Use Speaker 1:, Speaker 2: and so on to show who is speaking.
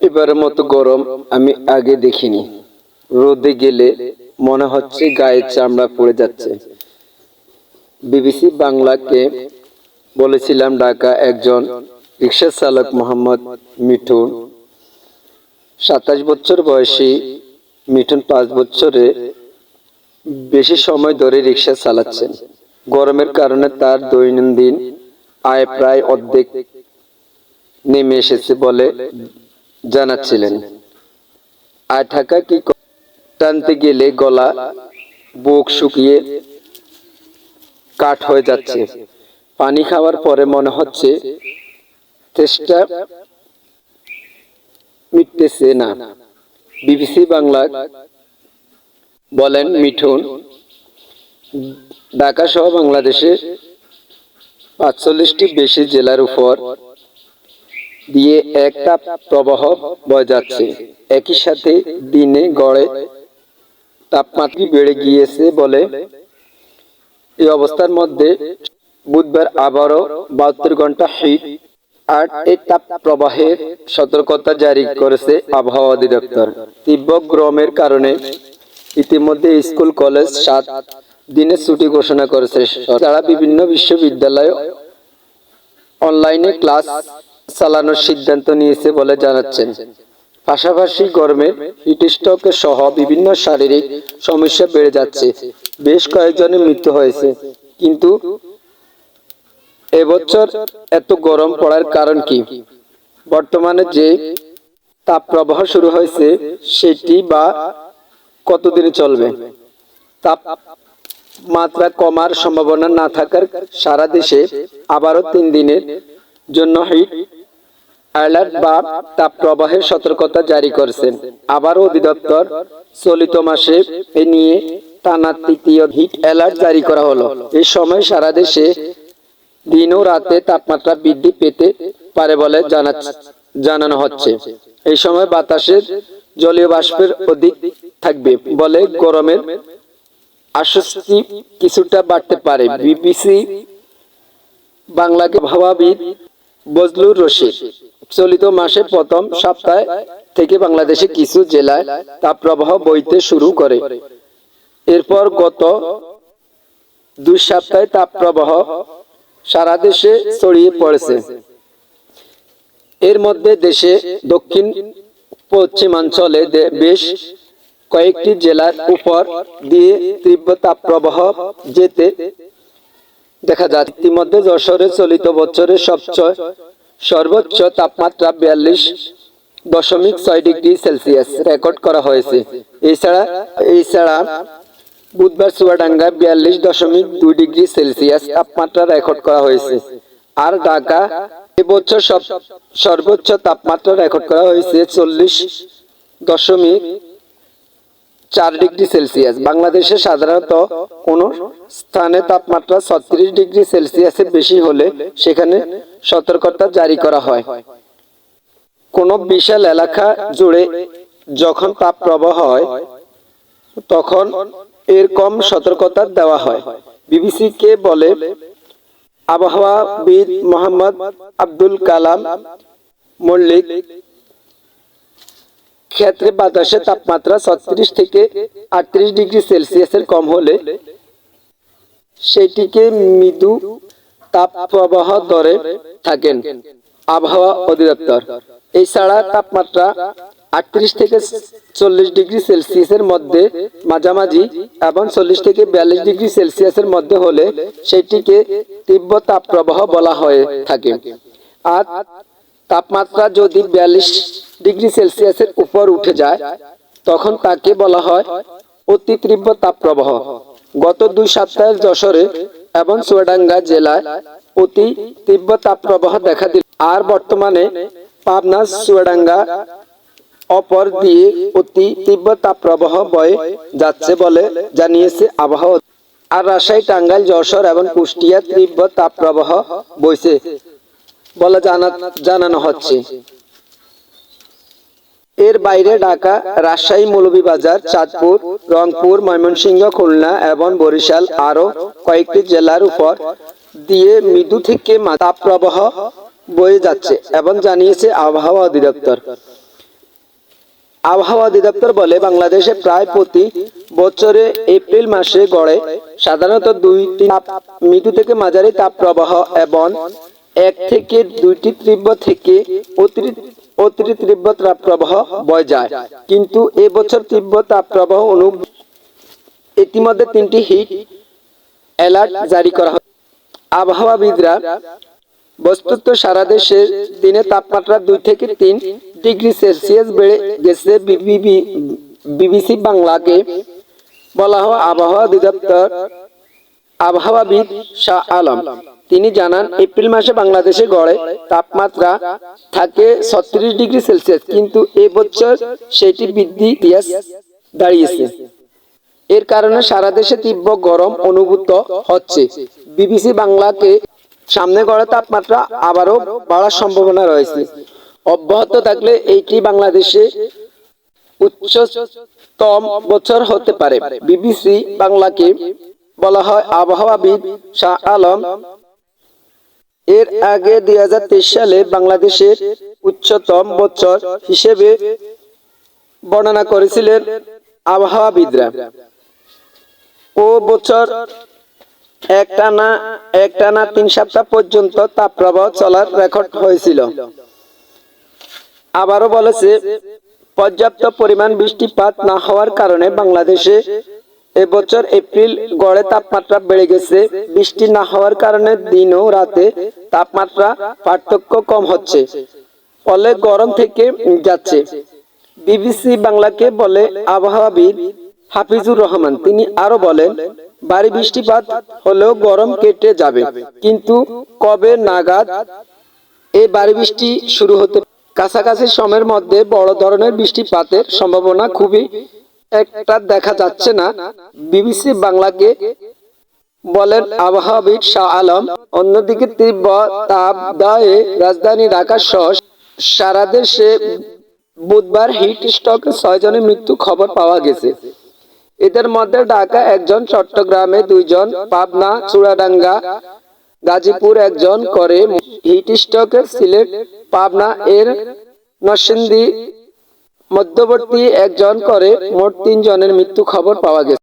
Speaker 1: এবারের মতো গরম আমি আগে দেখিনি। রোদে গেলে মনে হচ্ছে গায়ের চামড়া পড়ে যাচ্ছে। বিবিসি বাংলাকে বলেছিলাম, ঢাকা একজন রিক্সা চালক মোহাম্মদ মিঠুন। সাতাশ বছর বয়সী মিঠুন পাঁচ বছরে বেশি সময় ধরে রিক্সা চালাচ্ছেন। গরমের কারণে তার দৈনন্দিন আয় প্রায় অর্ধেক নেমে এসেছে বলে জানাচ্ছিলেন। আর ঢাকা কি টানতে গেলে গলা, বুক শুকিয়ে কাঠ হয়ে যাচ্ছে। পানি খাওয়ার পরে মনে হচ্ছে চেষ্টা মিটতেছে না। বিবিসি বাংলা বলেন, মিঠুন ঢাকা সহ বাংলাদেশের পাঁচচল্লিশটি বেশি জেলার উপর দিয়ে এক তাপ প্রবাহ বয়ে যাচ্ছে। একই সাথে দিনে গড়ে তাপমাত্রা বেড়ে গিয়েছে বলে এই অবস্থার মধ্যে বুধবার আবারও বাহাত্তর ঘণ্টা হিট আর এই তাপ প্রবাহের সতর্কতা জারি করেছে আবহাওয়া অধিদপ্তর। তীব্র গরমের কারণে ইতিমধ্যে স্কুল, কলেজ সাত দিনের ছুটি ঘোষণা করেছে। তারা বিভিন্ন বিশ্ববিদ্যালয় অনলাইনে ক্লাস চালানোর সিদ্ধান্ত নিয়েছে বলে জানাচ্ছেন। পাশাপাশি গরমের হিটস্ট্রোক সহ বিভিন্ন শারীরিক সমস্যা বেড়ে যাচ্ছে। বেশ কয়েকজনের মৃত্যু হয়েছে। কিন্তু এবছর এত গরম পড়ার কারণ কি? বর্তমানে যে তাপপ্রবাহ শুরু হয়েছে, সেটি বা কতদিনে চলবে? তাপ মাত্রা কমার সম্ভাবনা না থাকার সারা দেশে আবারও তিন দিনের জন্য হিট অ্যালার্ট বা তাপপ্রবাহের সতর্কতা জারি করেছেন। আবারও অধিদপ্তর চলিত মাসে এ নিয়ে টানা তৃতীয় হিট অ্যালার্ট জারি করা হলো। এই সময় সারা দেশে দিন ও রাতে তাপমাত্রা বৃদ্ধি পেতে পারে বলে জানা জানানো হচ্ছে। এই সময় বাতাসের জলীয় বাষ্পের অধিক থাকবে বলে গরমের আশ্বস্তি কিছুটা বাড়তে পারে। বিবিসি বাংলাকে ভাবাবিদ বজলুর রশিদ। চলিত মাসের প্রথম সপ্তাহে থেকে বাংলাদেশে কিছু জেলায় তাপপ্রবাহ বইতে শুরু করে। এরপর গত দুই সপ্তাহে তাপপ্রবাহ সারা দেশে ছড়িয়ে পড়েছে। এর মধ্যে দেশে দক্ষিণ পশ্চিমাঞ্চলে বেশ কয়েকটি জেলার উপর দিয়ে তীব্র তাপপ্রবাহ যেতে দেখা যাচ্ছে। ইতিমধ্যে যশোরে চলিত বছরের সবচেয়ে সর্বোচ্চ তাপমাত্রা বিয়াল্লিশ দশমিক ছয় ডিগ্রি সেলসিয়াস রেকর্ড করা হয়েছে। এছাড়া এছাড়া বুধবার চুয়াডাঙ্গা বিয়াল্লিশ দশমিক দুই ডিগ্রি সেলসিয়াস তাপমাত্রা রেকর্ড করা হয়েছে। আর ঢাকা এবছর সর্বোচ্চ তাপমাত্রা রেকর্ড করা হয়েছে চল্লিশ দশমিক চার ডিগ্রি সেলসিয়াস। বাংলাদেশে সাধারণত কোনো স্থানে তাপমাত্রা ছত্রিশ ডিগ্রি সেলসিয়াসের বেশি হলে সেখানে সতর্কতা জারি করা হয়। কোনো বিশাল এলাকা জুড়ে যখন তাপ প্রবাহ হয়, তখন এর কম সতর্কতা দেওয়া হয়। বিবিসি কে বলে, আবহাওয়াবিদ মোহাম্মদ আব্দুল কালাম মল্লিক, ক্ষেত্রে বাতাসে তাপমাত্রা ছত্রিশ থেকে আটত্রিশ ডিগ্রি সেলসিয়াসের কম হলে সেটিকে মৃদু তাপ প্রবাহ থাকেন। আবহাওয়া অধিদপ্তর। এছাড়া তাপমাত্রা আটত্রিশ থেকে চল্লিশ ডিগ্রি সেলসিয়াসের মধ্যে মাঝামাঝি এবং চল্লিশ থেকে বিয়াল্লিশ ডিগ্রি সেলসিয়াসের মধ্যে হলে সেটিকে তীব্র তাপপ্রবাহ বলা হয়ে থাকে। আর তাপমাত্রা যদি বিয়াল্লিশ ডিগ্রি সেলসিয়াসের উপর উঠে যায়, তখন তাকে বলা হয় অতি তীব্র তাপপ্রবাহ। গত দুই সপ্তাহের যশোরে এবং চুয়াডাঙ্গা জেলায় অতি তীব্র তাপপ্রবাহ দেখা দিল। আর বর্তমানে পাবনা, চুয়াডাঙ্গা অপর দিয়ে অতি তীব্র তাপপ্রবাহ বয়ে যাচ্ছে বলে জানিয়েছে আবহাওয়া আর রাজশাহী, টাঙ্গাইল, যশোর এবং কুষ্টিয়া তীব্র তাপপ্রবাহ বইছে বলে জানা জানানো হচ্ছে। এর বাইরে ঢাকা, রাজশাহী, মৌলভীবাজার, চাঁদপুর, রংপুর, ময়মনসিংহ, খুলনা এবং বরিশাল আরও কয়েকটি জেলার উপর দিয়ে মৃদু থেকে তাপপ্রবাহ বয়ে যাচ্ছে এবং জানিয়েছে আবহাওয়া অধিদপ্তর। আবহাওয়া অধিদপ্তর বলে, বাংলাদেশে প্রায় প্রতি বছরে এপ্রিল মাসে গড়ে সাধারণত দুই তিন মৃদু থেকে মাঝারি তাপ প্রবাহ এবং এক থেকে দুইটি তীব্র থেকে অতি অতি তীব্র তাপ প্রবাহ বয়ে যায়। কিন্তু এবছর তীব্র তাপ প্রবাহ অনু ইতিমধ্যে তিনটি হিট অ্যালার্ট জারি করা হয়। আবহাওয়াবিদরা বস্তুত সারা দেশে দিনে তাপমাত্রা দুই থেকে তিন ডিগ্রি সেলসিয়াস বেড়ে গেছে বিবিসি বাংলাকে বলা হয় আবহাওয়া অধিদপ্তর। আবহাওয়াবিদ শাহ আলম। তিনি জানান, এপ্রিল মাসে বাংলাদেশে গড়ে তাপমাত্রা থাকে ছত্রিশ ডিগ্রি সেলসিয়াস, কিন্তু এবছর সেটি বৃদ্ধি দাঁড়িয়েছে। এর কারণে সারা দেশে তীব্র গরম অনুভূত হচ্ছে। বিবিসি বাংলাকে সামনে গড়ে তাপমাত্রা আবারও বাড়ার সম্ভাবনা রয়েছে। অব্যাহত থাকলে এইটি বাংলাদেশে উচ্চতম বছর হতে পারে। বিবিসি বাংলাকে বলা হয় আবহাওয়াবিদ শাহ আলম এর আগে দুই সালে বাংলাদেশের উচ্চতম বছর হিসেবে বর্ণনা করেছিলেন আবহাওয়াবিদরা। ও বছর একটানা একটানা তিন সপ্তাহ পর্যন্ত তাপপ্রবাহ চলার রেকর্ড হয়েছিল। আবারও বলেছে, পর্যাপ্ত পরিমাণ বৃষ্টিপাত না হওয়ার কারণে বাংলাদেশে এবছর এপ্রিল গড়ে তাপমাত্রা বেড়ে গেছে। বৃষ্টি না হওয়ার কারণে দিন ও রাতে তাপমাত্রা পার্থক্য কম হচ্ছে। ফলে গরম থেকে যাচ্ছে। বিবিসি বাংলাকে বলে আবহাওয়াবিদ হাফিজুর রহমান। তিনি আরও বলেন, ভারী বৃষ্টিপাত হলেও গরম কেটে যাবে। কিন্তু কবে নাগাদ এই ভারী বৃষ্টি শুরু হতে কাছাকাছি সময়ের মধ্যে বড় ধরনের বৃষ্টিপাতের সম্ভাবনা খুবই একটা দেখা যাচ্ছে না। বিবিসি বাংলাকে বলেন আবহাওয়াবিদ শাহ আলম, অন্যদিকে তীব্র রাজধানী ঢাকা সহ সারা দেশে বুধবার হিট স্ট্রোকে ছয় জনের মৃত্যু খবর পাওয়া গেছে। এদের মধ্যে ঢাকা একজন, চট্টগ্রামে দুইজন, পাবনা চুড়াডাঙ্গা গাজীপুর একজন করে। হিট স্ট্রোকের সিলেট, পাবনা এর নরসিংদী মধ্যবর্তী একজন করে মোট তিনজনের মৃত্যু খবর পাওয়া গেছে।